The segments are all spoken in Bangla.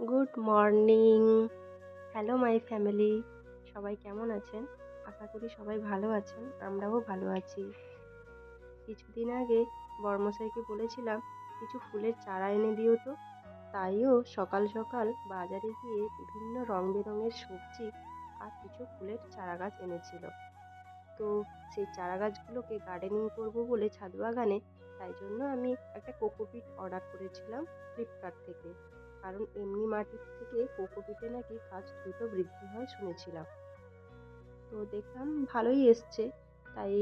Good morning hello my family সবাই কেমন আছেন? আশা করি সবাই ভালো আছেন, আমরাও ভালো আছি। কিছুদিন আগে বর্মশাইকে বলেছিলাম, কিছু ফুলের চারা এনে দিও তো। তাইও সকাল সকাল বাজারে গিয়ে বিভিন্ন রং বেরঙের সবজি আর কিছু ফুলের চারা গাছ এনেছিল। তো সেই চারা গাছগুলোকে গার্ডেনিং করব বলে ছাদ বাগানে তাই জন্য আমি একটা কোকোপিট অর্ডার করেছিলাম ফ্লিপকার্ট থেকে। কারণ এমনি মাটির থেকে কোকোপিটে নাকি গাছ দ্রুত বৃদ্ধি হয় শুনেছিলাম। তো দেখলাম ভালোই এসছে, তাই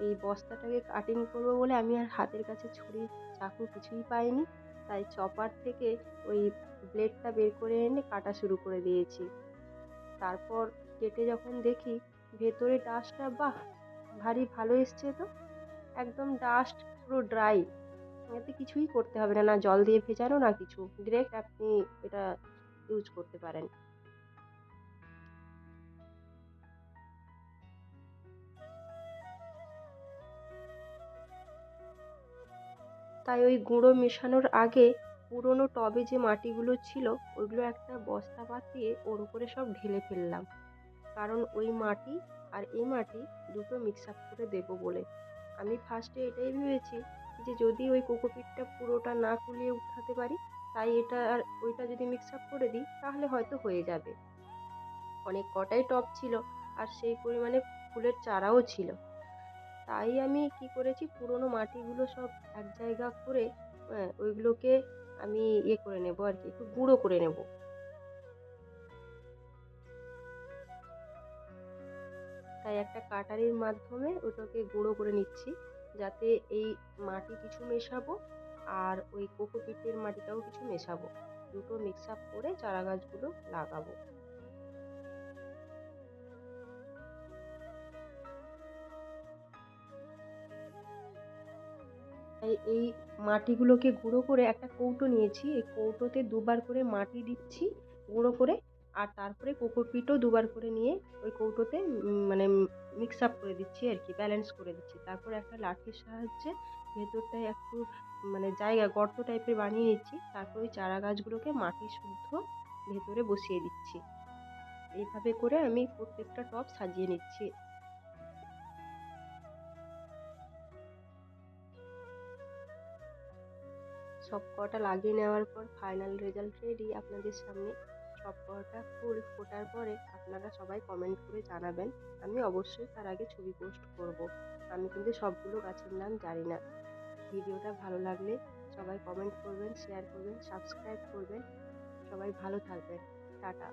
এই বস্তাটাকে কাটিং করব বলে আমি আর হাতের কাছে ছুরি, চাকু কিছুই পাইনি, তাই চপার থেকে ওই ব্লেডটা বের করে এনে কাটা শুরু করে দিয়েছি। তারপর কেটে যখন দেখি ভেতরে ডাস্টটা বাহ! ভারী ভালো এসছে তো। একদম ডাস্ট পুরো ড্রাই এতে কিছুই করতে হবে না না জল দিয়ে ভেজানো, না কিছু। ডিরেক্ট আপনি এটা ইউজ করতে পারেন। তাই ওই গুঁড়ো মেশানোর আগে পুরোনো টবে যে মাটিগুলো ছিল, ওইগুলো একটা বস্তা পাতিয়ে ওর উপরে সব ঢেলে ফেললাম। কারণ ওই মাটি আর এই মাটি দুটো মিক্স আপ করে দেবো বলে। আমি ফার্স্টে এটাই ভেবেছি যে যদি ওই কোকোপিটটা পুরোটা না কুলিয়ে উঠাতে পারি, তাই এটা আর ওইটা যদি মিক্স আপ করে দিই, তাহলে হয়তো হয়ে যাবে। অনেক কটাই টব ছিল আর সেই পরিমাণে ফুলের চারাও ছিল। তাই আমি কি করেছি, পুরোনো মাটিগুলো সব এক জায়গা করে ওইগুলোকে আমি ইয়ে করে নেব আর কি, একটু গুঁড়ো করে নেব। তাই একটা কাটারির মাধ্যমে ওটাকে গুঁড়ো করে নিচ্ছি, যাতে এই মাটি কিছু মেশাবো আর ওই কোকোপিটের মাটিটাও কিছু মেশাবো। দুটো মিক্স আপ করে চারা গাছগুলো লাগাবো। তাই এই মাটিগুলোকে গুঁড়ো করে একটা কৌটো নিয়েছি, এই কৌটোতে দুবার করে মাটি দিচ্ছি, গুঁড়ো করে, আর তারপরে কোকোপিটও দুবার করে নিয়ে ওই কৌটোতে মানে মিক্স আপ করে দিচ্ছি আর কি ব্যালেন্স করে দিচ্ছি। তারপর একটা লাঠির সাহায্যে ভেতরটায় একটু মানে জায়গা, গর্ত টাইপের বানিয়ে নিচ্ছি। তারপর ওই চারা গাছগুলোকে মাটি শুদ্ধ ভেতরে বসিয়ে দিচ্ছি। এইভাবে করে আমি প্রত্যেকটা টব সাজিয়ে নিচ্ছি। সব কটা লাগিয়ে নেওয়ার পর ফাইনাল রেজাল্ট রেডি আপনাদের সামনে। সব কটা ফুল ফোটার পরে আপনারা সবাই কমেন্ট করে জানাবেন। আমি অবশ্যই তার আগে ছবি পোস্ট করব। আমি কিন্তু সবগুলো গাছের নাম জানি না। ভিডিওটা ভালো লাগলে সবাই কমেন্ট করবেন শেয়ার করবেন সাবস্ক্রাইব করবেন। সবাই ভালো থাকবেন। টাটা।